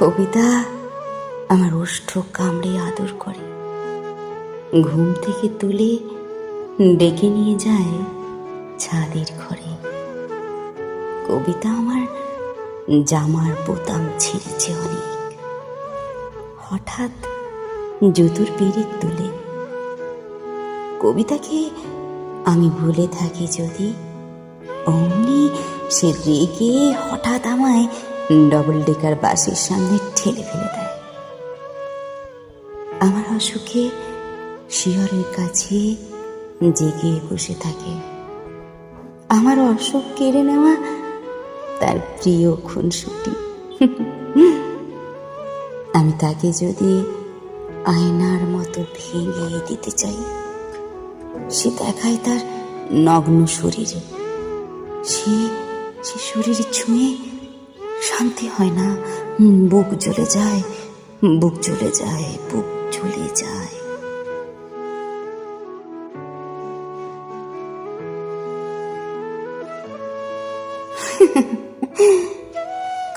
কবিতা আমার ওষ্ঠ কামড়ে আদর করে। ঘুম থেকে তুলে ডেকে নিয়ে যায় ছাদের ঘরে। কবিতা আমার জামার বোতাম ছিঁড়েছে অনেক। হঠাৎ জুতুর পিরিত তুলে। কবিতাকে আমি ভুলে থাকি যদি অমনি সে রেগে হঠাৎ আমায় ডবল ডেকার বাসের সামনে ঠেলে ফেলে দেয়। আমার অসুখে শিয়রের কাছে জেগে বসে থাকে। আমার অসুখ কেড়ে নেওয়া তার প্রিয় খুনসুটি। আমি তাকে যদি আয়নার মতো ভেঙে দিতে চাই, সে দেখায় তার নগ্ন শরীরে। সে সে শরীর ছুঁয়ে শান্তি হয় না। বুক জ্বলে যায়, বুক জ্বলে যায়, বুক জ্বলে যায়।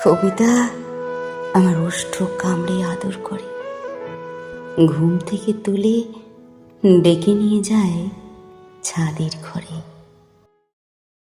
কবিতা আমার ওষ্ঠ কামড়ে আদর করে। ঘুম থেকে তুলে ডেকে নিয়ে যায় ছাদের ঘরে।